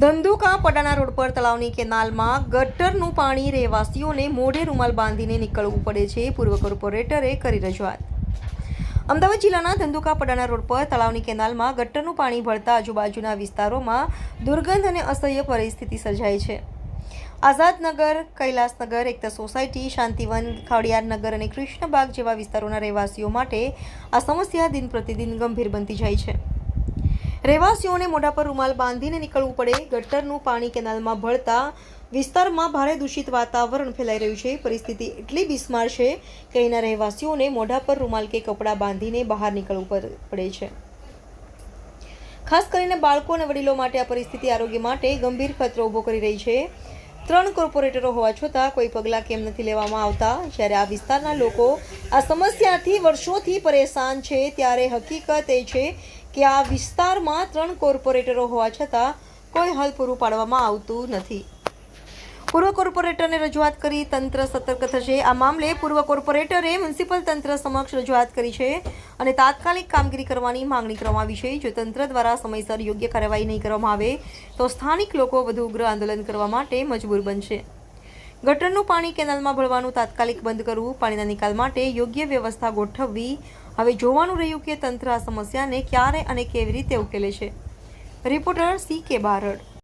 Dhandhuka પડાના road પર તળાવની કેનાલમાં ગટરનું પાણી રહેવાસીઓને મોઢે રૂમાલ બાંધીને નીકળવું પડે છે. પૂર્વ કોર્પોરેટરે કરી રજૂઆત. અમદાવાદ જિલ્લાના ધંધુકા પડાના રોડ પર તળાવની કેનાલમાં ગટરનું પાણી ભળતા આજુબાજુના વિસ્તારોમાં દુર્ગંધ અને અસહ્ય પરિસ્થિતિ સર્જાય છે. આઝાદનગર, કૈલાસનગર, એકતા સોસાયટી, શાંતિવન ખાવડિયારનગર અને કૃષ્ણબાગ જેવા વિસ્તારોના રહેવાસીઓ માટે આ સમસ્યા દિન પ્રતિદિન ગંભીર બનતી જાય છે. રહેવાસીઓને મોઢા પર રૂમાલ બાંધીને નીકળવું પડે. ગટરનું પાણી કેનાલમાં ભળતા વિસ્તારમાં ભારે દૂષિત વાતાવરણ ફેલાઈ રહ્યું છે. પરિસ્થિતિ એટલી બિસ્માર છે કે અહીંના રહેવાસીઓને મોઢા પર રૂમાલ કે કપડાં બાંધીને બહાર નીકળવું પડે છે. ખાસ કરીને બાળકો અને વડીલો માટે આ પરિસ્થિતિ આરોગ્ય માટે ગંભીર ખતરો ઊભો કરી રહી છે. ત્રણ કોર્પોરેટરો હોવા છતાં કોઈ પગલાં કેમ નથી લેવામાં આવતા? જ્યારે આ વિસ્તારના લોકો આ સમસ્યાથી વર્ષોથી પરેશાન છે, ત્યારે હકીકત એ છે કે આ વિસ્તારમાં ત્રણ કોર્પોરેટરો હોવા છતાં કોઈ હલ પૂરું પાડવામાં આવતું નથી. પૂર્વ કોર્પોરેટરને રજૂઆત કરી તંત્ર સતર્ક થશે. આ મામલે પૂર્વ કોર્પોરેટરે મ્યુનિસિપલ તંત્ર સમક્ષ રજૂઆત કરી છે અને તાત્કાલિક કામગીરી કરવાની માંગણી કરવામાં આવી છે. જો તંત્ર દ્વારા સમયસર યોગ્ય કાર્યવાહી નહીં કરવામાં આવે, તો સ્થાનિક લોકો વધુ ઉગ્ર આંદોલન કરવા માટે મજબૂર બનશે. ગટરનું પાણી કેનાલમાં ભળવાનું તાત્કાલિક બંધ કરવું, પાણીના નિકાલ માટે યોગ્ય વ્યવસ્થા ગોઠવવી હવે જોવાનું રહ્યું કે તંત્ર આ સમસ્યાને ક્યારે અને કેવી રીતે ઉકેલે છે. રિપોર્ટર સી કે બારડ.